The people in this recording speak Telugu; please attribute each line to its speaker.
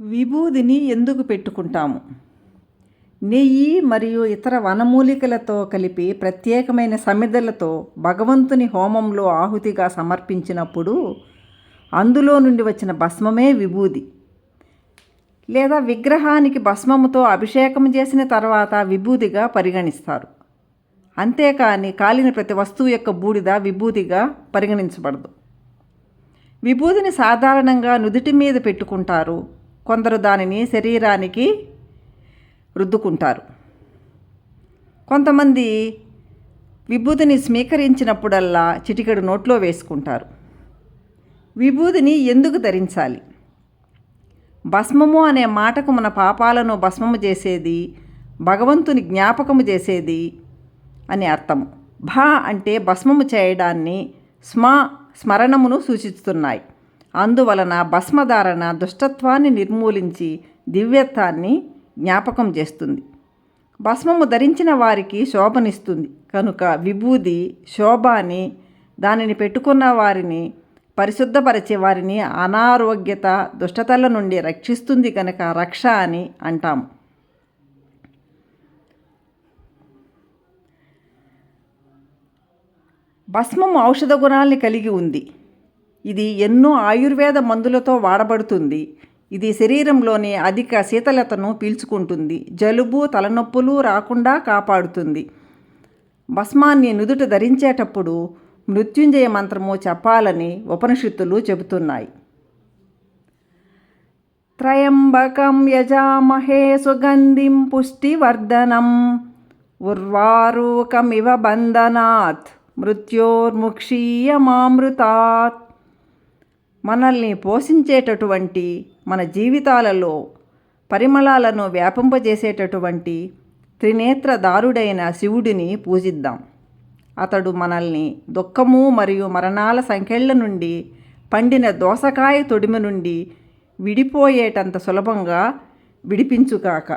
Speaker 1: విభూదిని ఎందుకు పెట్టుకుంటాము? నెయ్యి మరియు ఇతర వనమూలికలతో కలిపి ప్రత్యేకమైన సమిధలతో భగవంతుని హోమంలో ఆహుతిగా సమర్పించినప్పుడు అందులో నుండి వచ్చిన భస్మమే విభూది. లేదా విగ్రహానికి భస్మముతో అభిషేకం చేసిన తర్వాత విభూదిగా పరిగణిస్తారు. అంతేకాని కాలిన ప్రతి వస్తువు యొక్క బూడిద విభూదిగా పరిగణించబడదు. విభూదిని సాధారణంగా నుదుటి మీద పెట్టుకుంటారు. కొందరు దానిని శరీరానికి రుద్దుకుంటారు. కొంతమంది విభూతిని స్వీకరించినప్పుడల్లా చిటికెడు నోట్లో వేసుకుంటారు. విభూతిని ఎందుకు ధరించాలి? భస్మము అనే మాటకు మన పాపాలను భస్మము చేసేది భగవంతుని జ్ఞాపకము చేసేది అని అర్థము. భా అంటే భస్మము చేయడాన్ని స్మ స్మరణమును సూచిస్తున్నాయి. అందువలన భస్మధారణ దుష్టత్వాన్ని నిర్మూలించి దివ్యత్వాన్ని జ్ఞాపకం చేస్తుంది. భస్మము ధరించిన వారికి శోభనిస్తుంది. కనుక విభూది శోభ అని దానిని పెట్టుకున్న వారిని పరిశుద్ధపరిచే వారిని అనారోగ్యత దుష్టతల నుండి రక్షిస్తుంది కనుక రక్ష అని అంటాము. భస్మము ఔషధ గుణాల్ని కలిగి ఉంది. ఇది ఎన్నో ఆయుర్వేద మందులతో వాడబడుతుంది. ఇది శరీరంలోని అధిక శీతలతను పీల్చుకుంటుంది. జలుబు తలనొప్పులు రాకుండా కాపాడుతుంది. భస్మాన్ని నుదుట ధరించేటప్పుడు మృత్యుంజయ మంత్రము చెప్పాలని ఉపనిషత్తులు చెబుతున్నాయి. త్రయంబకం యజామహే సుగంధిం పుష్టివర్ధనం. ఉర్వారూకమివ బంధనాత్. మృత్యోర్ముక్షీయమామృతాత్. మనల్ని పోషించేటటువంటి మన జీవితాలలో పరిమళాలను వ్యాపింపజేసేటటువంటి త్రినేత్రదారుడైన శివుడిని పూజిద్దాం. అతడు మనల్ని దుఃఖము మరియు మరణాల సంఖ్యల నుండి పండిన దోసకాయ తొడిమ నుండి విడిపోయేటంత సులభంగా విడిపించుగాక.